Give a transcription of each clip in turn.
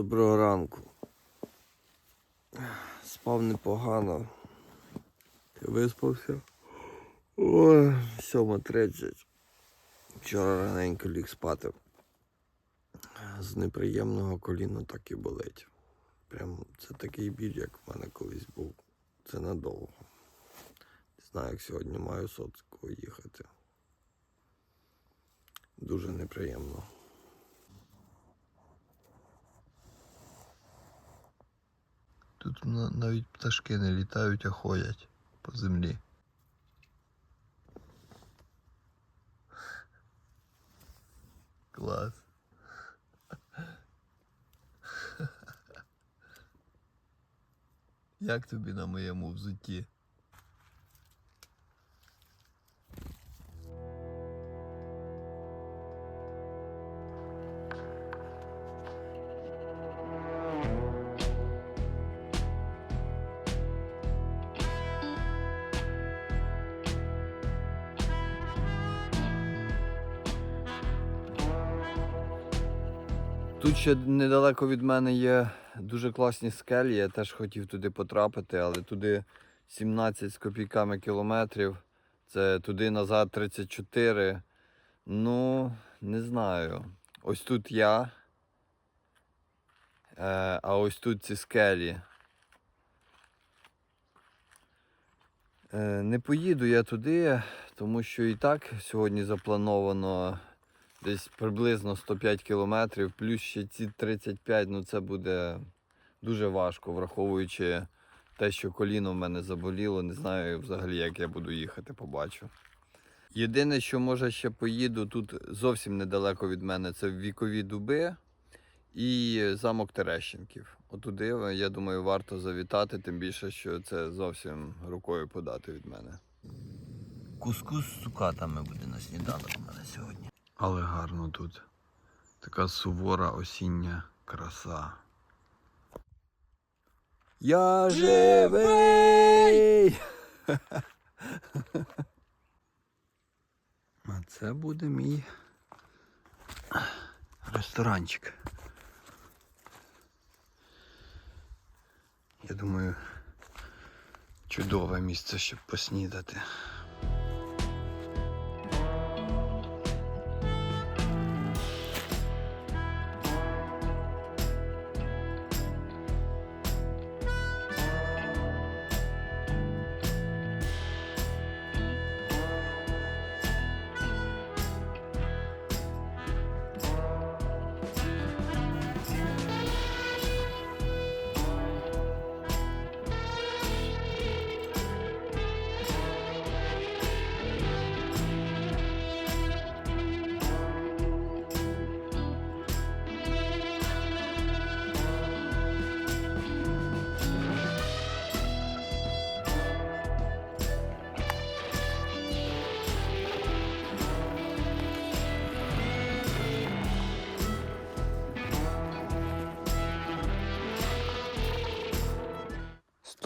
Доброго ранку. Спав непогано. Ти виспався? Ой, 7.30. Вчора раненько ліг спати. З неприємного коліна так і болить. Прям це такий біль, як в мене колись був. Це надовго. Не знаю, як сьогодні маю сотку їхати. Дуже неприємно. Тут навіть пташки не літають, а ходять по землі. Клас. Як тобі на моєму взутті? Тут ще недалеко від мене є дуже класні скелі. Я теж хотів туди потрапити, але туди 17 з копійками кілометрів. Це туди назад 34. Ну, не знаю. Ось тут я. Е, а ось тут ці скелі. Е, не поїду я туди, тому що і так сьогодні заплановано десь приблизно 105 кілометрів, плюс ще ці 35, ну це буде дуже важко, враховуючи те, що коліно в мене заболіло. Не знаю взагалі, як я буду їхати, побачу. Єдине, що може ще поїду, тут зовсім недалеко від мене, це вікові дуби і замок Терещенків. Отуди, я думаю, варто завітати, тим більше, що це зовсім рукою подати від мене. Кускус з цукатами буде на сніданок у мене сьогодні. Але гарно тут. Така сувора осіння краса. Я живий! А це буде мій ресторанчик. Я думаю, чудове місце, щоб поснідати.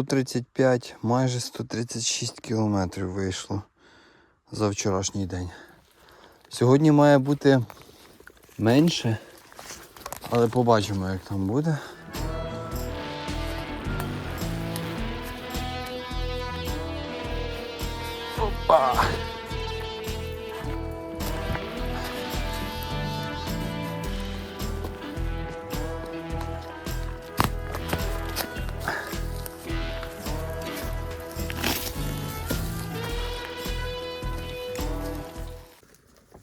Сто тридцять п'ять, майже 136 кілометрів вийшло за вчорашній день. Сьогодні має бути менше, але побачимо, як там буде. Опа!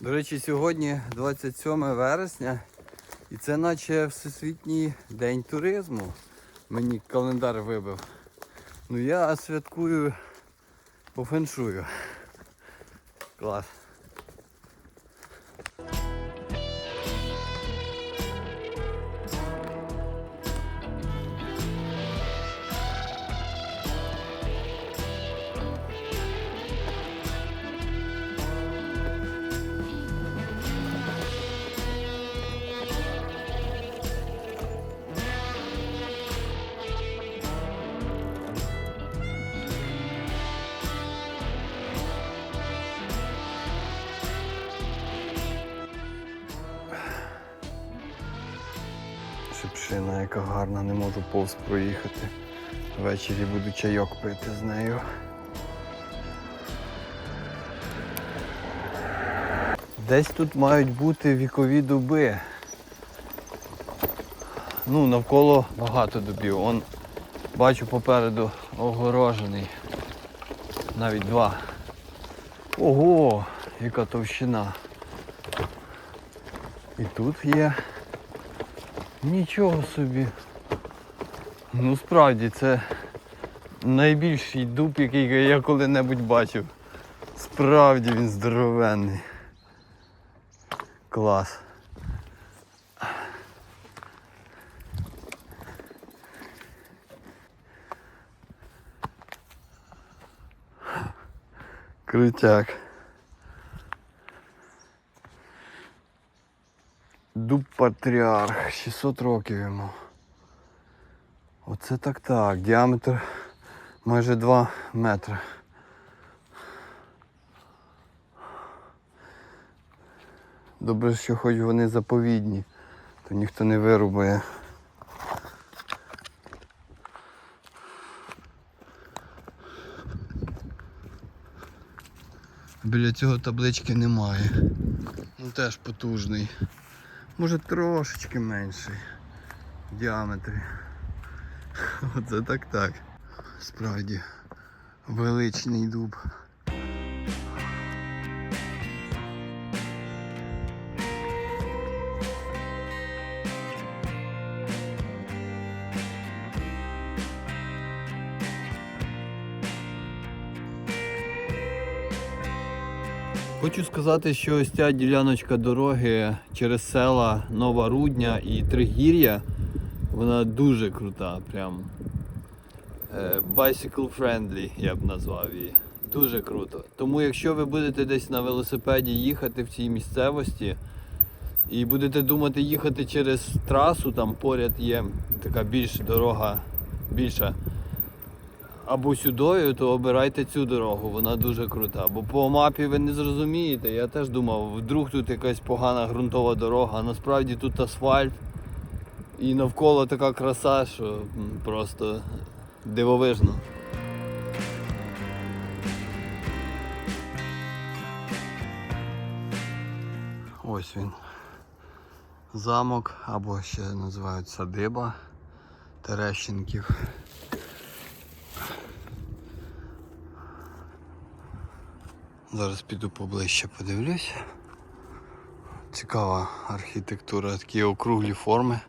До речі, сьогодні 27 вересня, і це наче Всесвітній день туризму. Мені календар вибив. Ну я святкую по феншую. Клас. Машина, яка гарна, не можу повз проїхати. Ввечері буду чайок пити з нею. Десь тут мають бути вікові дуби. Ну, навколо багато дубів. Он бачу попереду огорожений. Навіть два. Ого, яка товщина. І тут є. Нічого собі. Ну справді це найбільший дуб, який я коли-небудь бачив. Справді він здоровенний. Клас. Крутяк. Дуб патріарх, 600 років йому. Оце так так. Діаметр майже 2 метри. Добре, що хоч вони заповідні, то ніхто не вирубає. Біля цього таблички немає. Ну теж потужний. Може трошечки менший в діаметрі. Оце так так. Справді величний дуб. Хочу сказати, що ось ця діляночка дороги через села Нова Рудня і Тригір'я, вона дуже крута, прям е, bicycle friendly, я б назвав її. Дуже круто. Тому якщо ви будете десь на велосипеді їхати в цій місцевості і будете думати їхати через трасу, там поряд є така більш дорога більша або сюдою, то обирайте цю дорогу, вона дуже крута. Бо по мапі ви не зрозумієте. Я теж думав, вдруг тут якась погана ґрунтова дорога, а насправді тут асфальт. І навколо така краса, що просто дивовижно. Ось він. Замок, або ще називають садиба Терещенків. Зараз піду поближче подивлюсь. Цікава архітектура, такі округлі форми.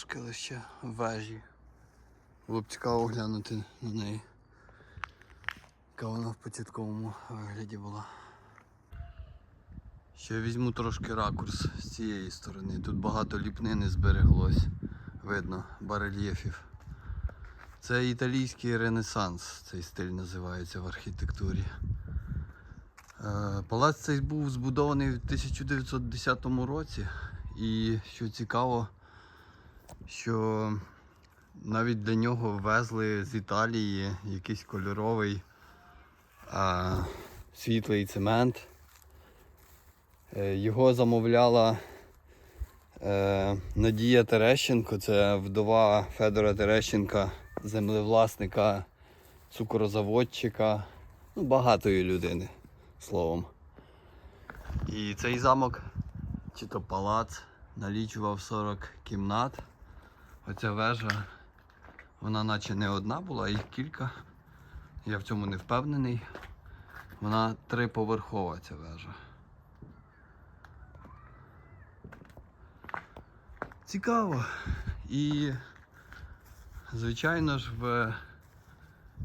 Залишки лише вежі. Було б цікаво глянути на неї. Яка вона в початковому вигляді була. Ще візьму трошки ракурс з цієї сторони. Тут багато ліпнини збереглось. Видно, барельєфів. Це італійський ренесанс, цей стиль називається в архітектурі. Е, Палац цей був збудований в 1910 році. І що цікаво, що навіть для нього везли з Італії якийсь кольоровий а, світлий цемент. Е, Його замовляла е, Надія Терещенко, це вдова Федора Терещенка, землевласника, цукрозаводчика, ну, багатої людини, словом. І цей замок, чи то палац, налічував 40 кімнат. Оця вежа, вона наче не одна була, їх кілька. Я в цьому не впевнений. Вона триповерхова ця вежа. Цікаво. І, звичайно ж, в...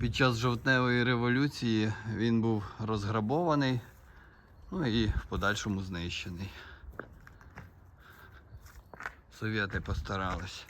під час жовтневої революції він був розграбований, ну і в подальшому знищений. Совєти постарались.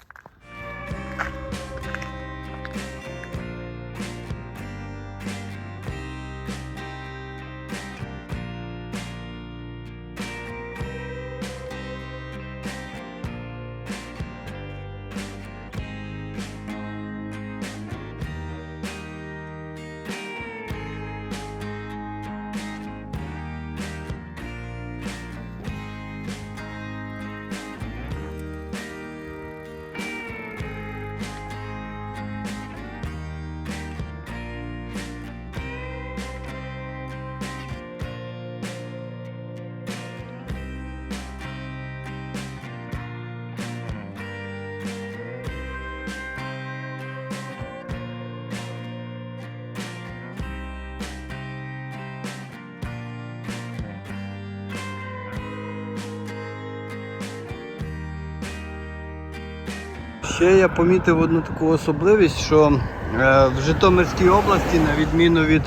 Ще я помітив одну таку особливість, що е, в Житомирській області, на відміну від.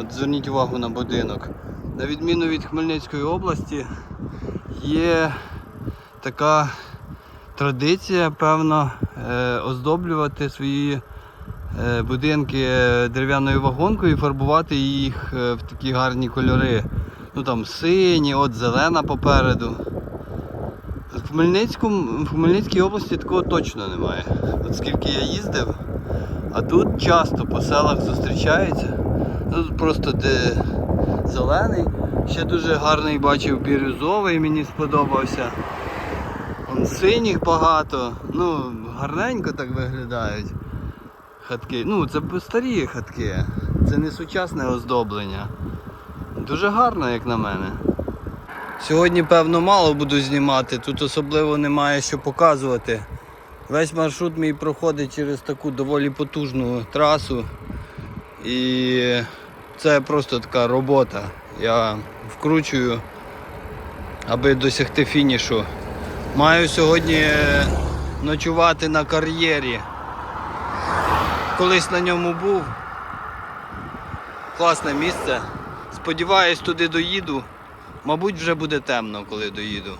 От зверніть увагу на будинок. На відміну від Хмельницької області, є така традиція, певно, е, оздоблювати свої е, будинки дерев'яною вагонкою і фарбувати їх в такі гарні кольори. Ну там сині, от зелена попереду. Хмельницькому, в Хмельницькій області такого точно немає. От скільки я їздив, а тут часто по селах зустрічається. Тут просто де зелений. Ще дуже гарний бачив бірюзовий, мені сподобався. Вон синіх багато. Ну, гарненько так виглядають. Хатки. Ну, це старі хатки. Це не сучасне оздоблення. Дуже гарно, як на мене. Сьогодні, певно, мало буду знімати, тут особливо немає що показувати. Весь маршрут мій проходить через таку доволі потужну трасу. І це просто така робота. Я вкручую, аби досягти фінішу. Маю сьогодні ночувати на кар'єрі. Колись на ньому був. Класне місце. Сподіваюсь, туди доїду. Мабуть, вже буде темно, коли доїду.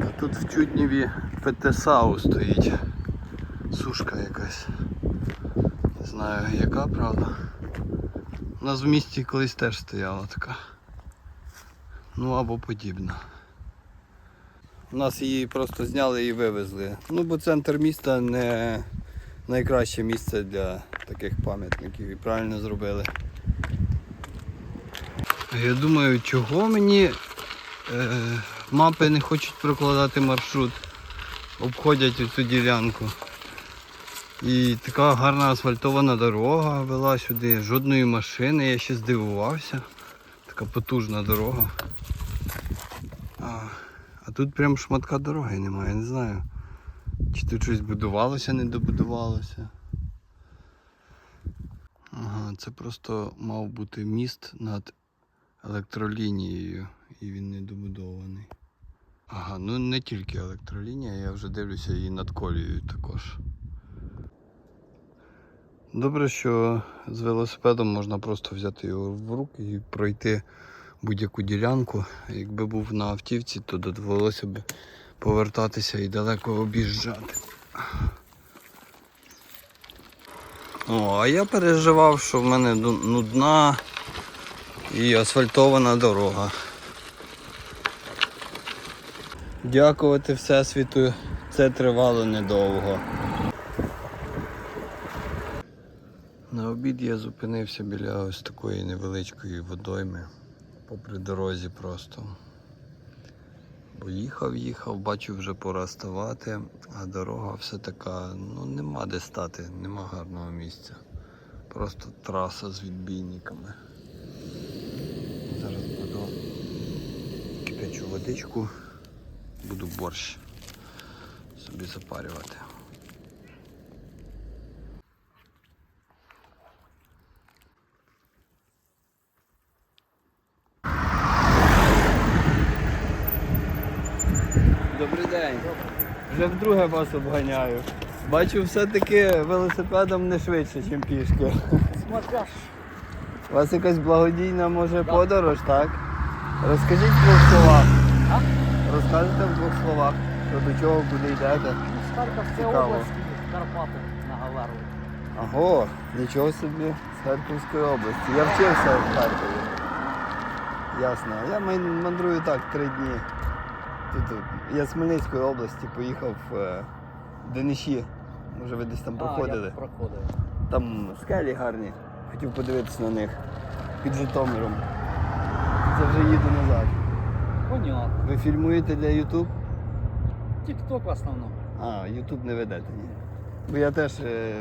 А тут в Чудніві ПТСАУ стоїть. Сушка якась. Не знаю яка, правда. У нас в місті колись теж стояла така. Ну або подібна. У нас її просто зняли і вивезли. Ну бо центр міста не найкраще місце для таких пам'ятників і правильно зробили. Я думаю, чого мені е, мапи не хочуть прокладати маршрут, обходять цю ділянку. І така гарна асфальтована дорога вела сюди, жодної машини, я ще здивувався. Така потужна дорога. А, а тут прям шматка дороги немає, не знаю. Чи тут щось будувалося, не добудувалося. Ага, це просто мав бути міст над електролінією і він не добудований. Ага, ну не тільки електролінія, я вже дивлюся і над колією також. Добре, що з велосипедом можна просто взяти його в руки і пройти будь-яку ділянку. Якби був на автівці, то довелося б повертатися і далеко об'їжджати. О, а я переживав, що в мене ду- нудна і асфальтована дорога. Дякувати Всесвіту, це тривало недовго. На обід я зупинився біля ось такої невеличкої водойми попри дорозі просто. Бо їхав, їхав, бачу вже пора ставати, а дорога все така, ну нема де стати, нема гарного місця. Просто траса з відбійниками. Зараз буду кипячу водичку, буду борщ собі запарювати. Добрий день. Вже вдруге вас обганяю. Бачу, все-таки велосипедом не швидше, ніж пішки. Смотря У вас якась благодійна може подорож, так? Розкажіть в двох словах. А? Розкажете в двох словах, що до чого, куди йдете. з Харківської Цікаво. області, Карпати на Галару. Аго, нічого собі з Харківської області. Я вчився в Харкові. Ясно. Я ман- мандрую так три дні. Тут. Я з Хмельницької області поїхав е, в Дениші. Може ви десь там проходили? А, я проходив. Там скелі гарні. Хотів подивитися на них під Житомиром. Це вже їду назад. Понятно. Ви фільмуєте для YouTube? Тік-ток в основному. А, YouTube не ведете, ні. Бо я теж е,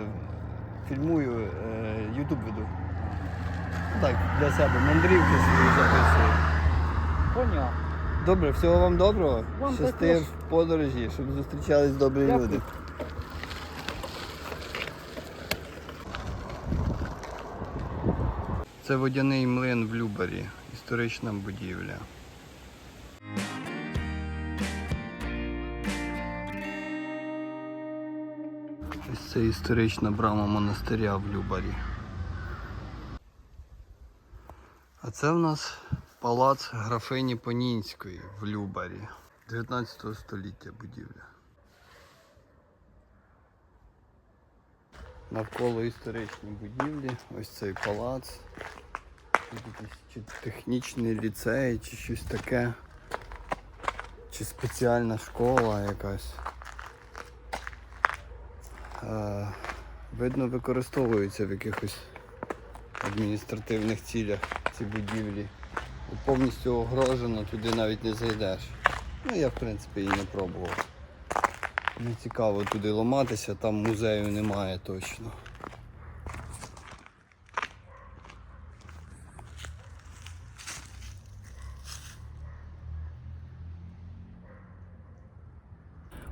фільмую, е, YouTube веду. Ну Так, для себе мандрівки свої записую. Понятно. Добре, всього вам доброго. Вам Щасти також. в подорожі, щоб зустрічались добрі Дякую. люди. Це водяний млин в Любарі, історична будівля. Ось це історична брама монастиря в Любарі. А це в нас палац графині Понінської в Любарі. 19 століття будівля. Навколо історичної будівлі, ось цей палац. Якийсь технічний ліцей, чи щось таке. Чи спеціальна школа якась. Е, видно, використовуються в якихось адміністративних цілях ці будівлі. Повністю огрожено, туди навіть не зайдеш. Ну я в принципі і не пробував. Не цікаво туди ламатися, там музею немає точно.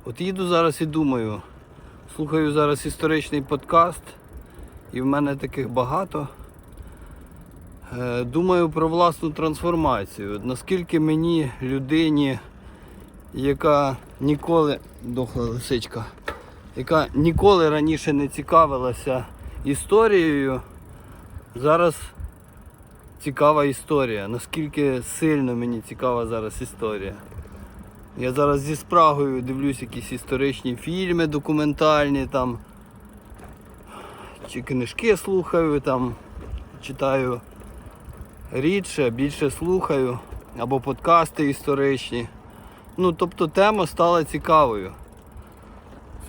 От їду зараз і думаю, слухаю зараз історичний подкаст, і в мене таких багато. Е, Думаю про власну трансформацію. Наскільки мені людині, яка ніколи дохла лисичка, яка ніколи раніше не цікавилася історією, зараз цікава історія. Наскільки сильно мені цікава зараз історія. Я зараз зі спрагою дивлюсь якісь історичні фільми документальні там. Чи книжки слухаю, там читаю рідше, більше слухаю, або подкасти історичні. Ну, тобто тема стала цікавою.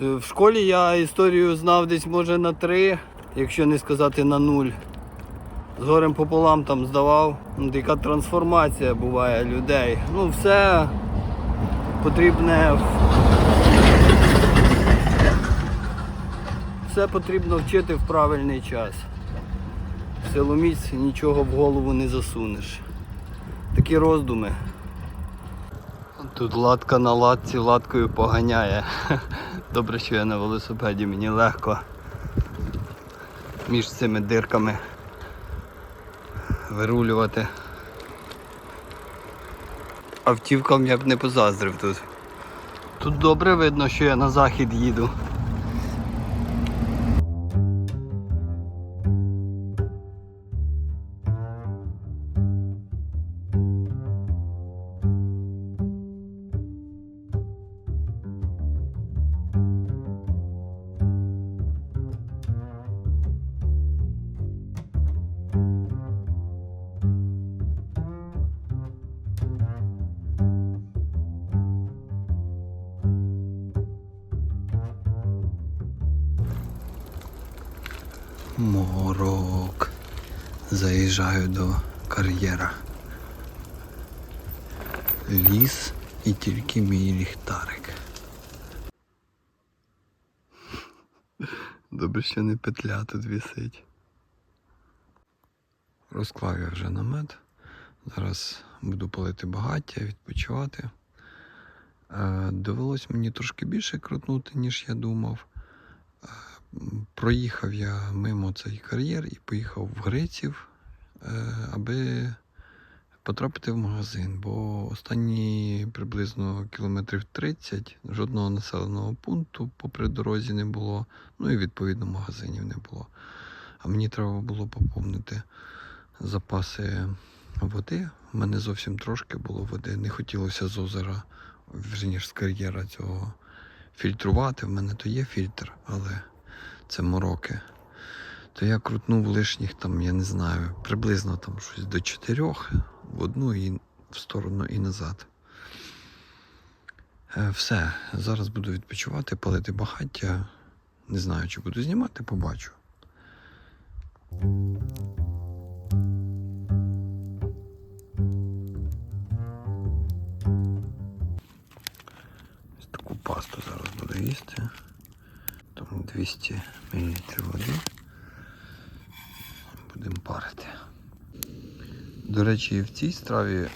В школі я історію знав десь може на три, якщо не сказати на нуль. З горем пополам там здавав. Ну, яка трансформація буває людей. Ну, все потрібне. Все потрібно вчити в правильний час. Силоміць нічого в голову не засунеш. Такі роздуми. Тут латка на латці латкою поганяє. Добре, що я на велосипеді, мені легко між цими дирками вирулювати. Автівкам я б не позаздрив тут. Тут добре видно, що я на захід їду. Морок. Заїжджаю до кар'єра. Ліс і тільки мій ліхтарик. Добре, що не петля тут висить. Розклав я вже намет. Зараз буду палити багаття, відпочивати. Е, Довелось мені трошки більше крутнути, ніж я думав. Проїхав я мимо цей кар'єр і поїхав в Гриців, е, аби потрапити в магазин, бо останні приблизно кілометрів 30 жодного населеного пункту попри дорозі не було, ну і відповідно магазинів не було. А мені треба було поповнити запаси води. У мене зовсім трошки було води. Не хотілося з озера, вже ніж з кар'єра цього фільтрувати. В мене то є фільтр, але це мороки. То я крутнув лишніх там, я не знаю, приблизно там щось до чотирьох в одну і в сторону і назад. Е, Все, зараз буду відпочивати, палити багаття. Не знаю, чи буду знімати, побачу. Таку пасту зараз буду їсти. Там 200 мл води. Будемо парити. До речі, в цій страві е,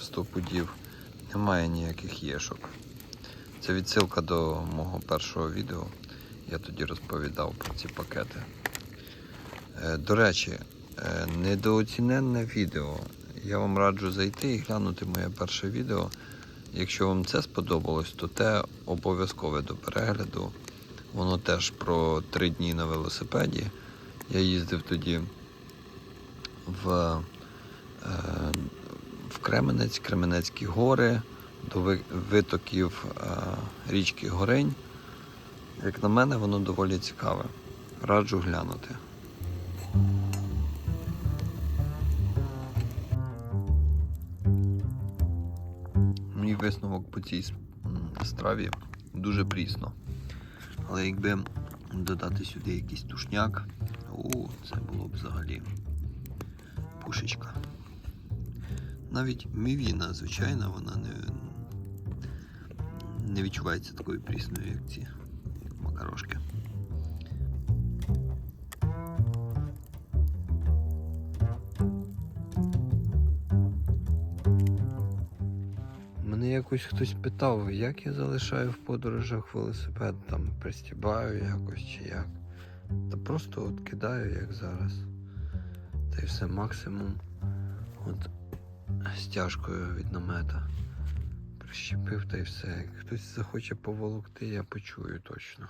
в 100 пудів немає ніяких єшок. Це відсилка до мого першого відео. Я тоді розповідав про ці пакети. Е, До речі, е, недооціненне відео. Я вам раджу зайти і глянути моє перше відео. Якщо вам це сподобалось, то те обов'язкове до перегляду. Воно теж про три дні на велосипеді. Я їздив тоді в, е, в Кременець, Кременецькі гори, до витоків е, річки Горень. Як на мене, воно доволі цікаве. Раджу глянути. Мій висновок по цій страві дуже прісно. Але якби додати сюди якийсь тушняк, о, це було б взагалі пушечка. Навіть мівіна, звичайно, вона не, не відчувається такою прісною, як ці макарошки. Якось хтось питав, як я залишаю в подорожах велосипед, там пристібаю якось чи як. Та просто от кидаю, як зараз. Та й все максимум. От стяжкою від намета. Прищепив та й все. Як хтось захоче поволокти, я почую точно.